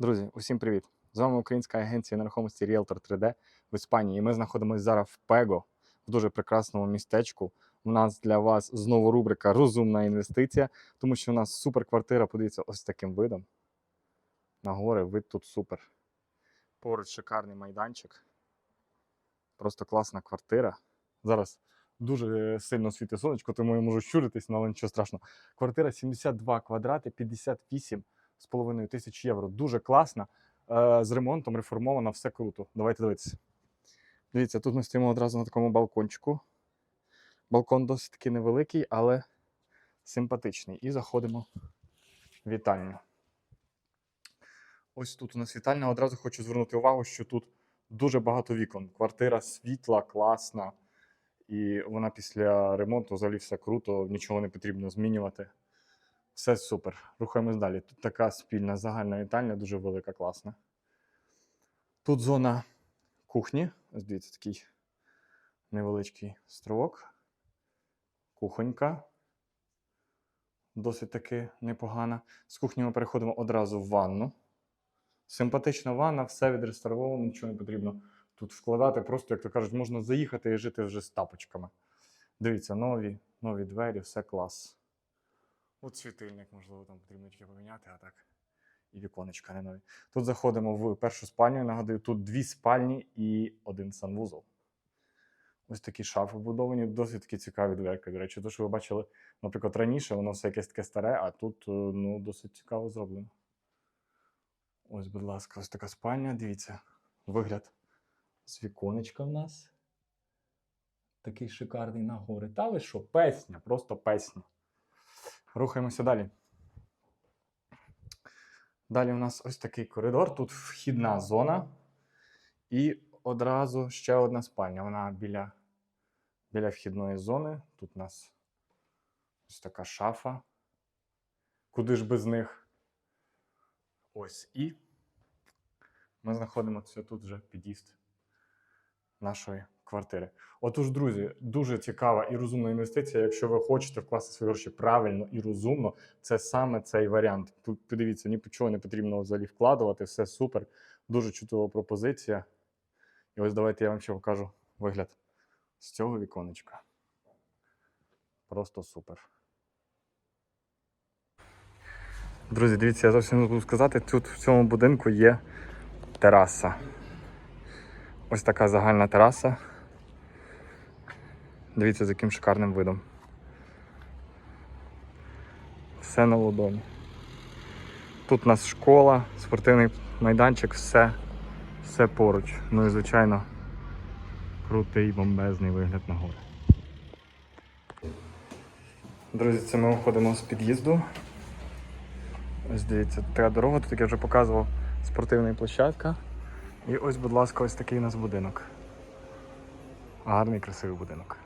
Друзі, усім привіт! З вами українська агенція нерухомості Realtor 3D в Іспанії. І ми знаходимося зараз в Пего, в дуже прекрасному містечку. У нас для вас знову рубрика Розумна інвестиція, тому що у нас супер квартира, подивіться, ось таким видом. На гори, вид тут супер. Поруч шикарний майданчик. Просто класна квартира. Зараз дуже сильно світить сонечко, тому я можу щуритись, але нічого страшного. Квартира 72 квадрати, 58 з половиною тисяч євро. Дуже класна. Е, з ремонтом реформована, все круто. Давайте дивитися. Дивіться, тут ми стоїмо одразу на такому балкончику. Балкон досить таки невеликий, але симпатичний. І заходимо в вітальню. Ось тут у нас вітальня. Одразу хочу звернути увагу, що тут дуже багато вікон. Квартира світла, класна. І вона після ремонту взагалі все круто, нічого не потрібно змінювати. Все супер. Рухаємось далі. Тут така спільна загальна вітальня, дуже велика, класна. Тут зона кухні. Ось дивіться, такий невеличкий стровок. Кухонька. Досить таки непогана. З кухні ми переходимо одразу в ванну. Симпатична ванна, все відреставровано, нічого не потрібно тут вкладати. Просто, як то кажуть, можна заїхати і жити вже з тапочками. Дивіться, нові, нові двері, все клас. От світильник, можливо, там потрібно тільки поміняти, а так. І віконечка не нові. Тут заходимо в першу спальню. Нагадую, тут дві спальні і один санвузол. Ось такі шафи вбудовані, досить такі цікаві дверки. До речі, то, що ви бачили, наприклад, раніше, воно все якесь таке старе, а тут е, ну, досить цікаво зроблено. Ось, будь ласка, ось така спальня. Дивіться, вигляд з віконечка в нас. Такий шикарний на гори. Та ви що, песня, просто песня. Рухаємося далі. Далі у нас ось такий коридор. Тут вхідна зона. І одразу ще одна спальня. Вона біля, біля вхідної зони. Тут у нас ось така шафа. Куди ж без них? Ось і ми знаходимося тут вже під'їзд нашої квартири. Отож, друзі, дуже цікава і розумна інвестиція. Якщо ви хочете вкласти свої гроші правильно і розумно, це саме цей варіант. Подивіться, ні чого не потрібно взагалі вкладувати, все супер. Дуже чудова пропозиція. І ось давайте я вам ще покажу вигляд з цього віконечка. Просто супер. Друзі, дивіться, я зовсім не буду сказати, тут в цьому будинку є тераса. Ось така загальна тераса. Дивіться, з яким шикарним видом. Все на ладоні. Тут у нас школа, спортивний майданчик, все, все поруч. Ну і звичайно, крутий бомбезний вигляд на гори. Друзі, це ми виходимо з під'їзду. Ось дивіться, така дорога, тут як я вже показував, спортивна площадка. І ось, будь ласка, ось такий у нас будинок. Гарний, красивий будинок.